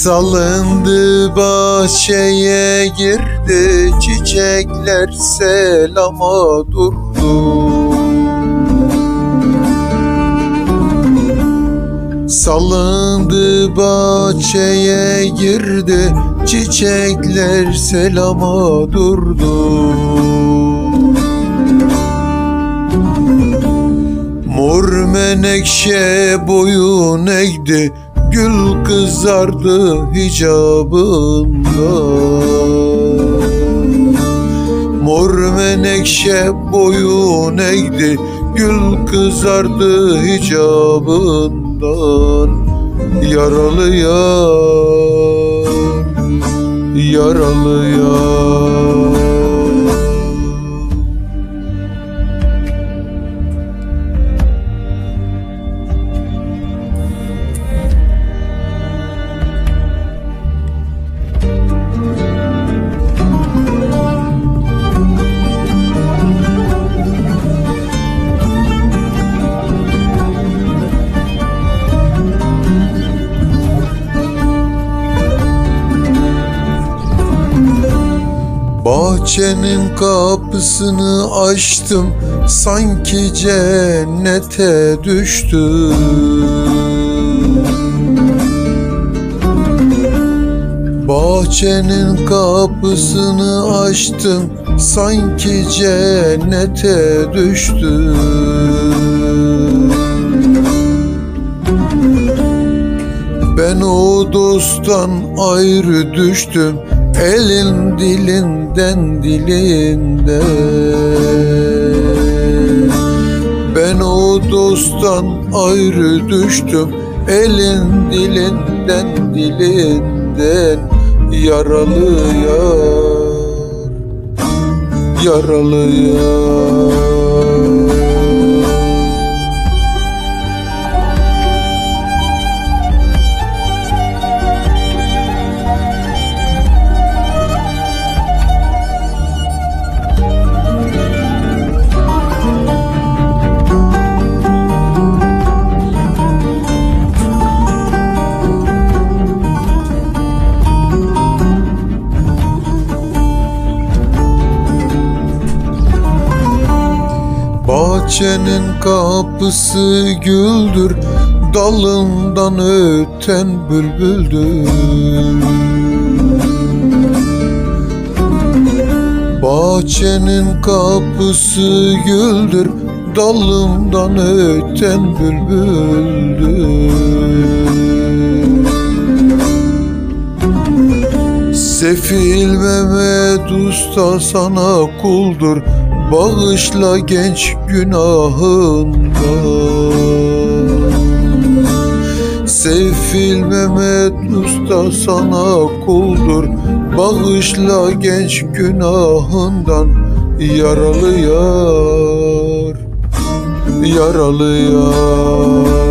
Salındı bahçeye girdi çiçekler selama durdu Salındı bahçeye girdi. Çiçekler selama durdu. Mor menekşe boyun eğdi. Gül kızardı hicabında. Mor menekşe boyun eğdi. Gül kızardı hicabından Yaralı yar Yaralı Bahçenin kapısını açtım sanki cennete düştüm. Bahçenin kapısını açtım sanki cennete düştüm. Ben o dosttan ayrı düştüm Elin dilinden dilinden Ben o dosttan ayrı düştüm Elin dilinden dilinden. Yaralı yar Yaralı yar Bahçenin kapısı güldür Dalından öten bülbüldür. Bahçenin kapısı güldür Dalından öten bülbüldür. Sefil Mehmet Usta sana kuldur Bağışla genç günahında. Sefil Mehmet Usta sana kuldur. Bağışla genç günahından. Yaralı yar Yaralı yar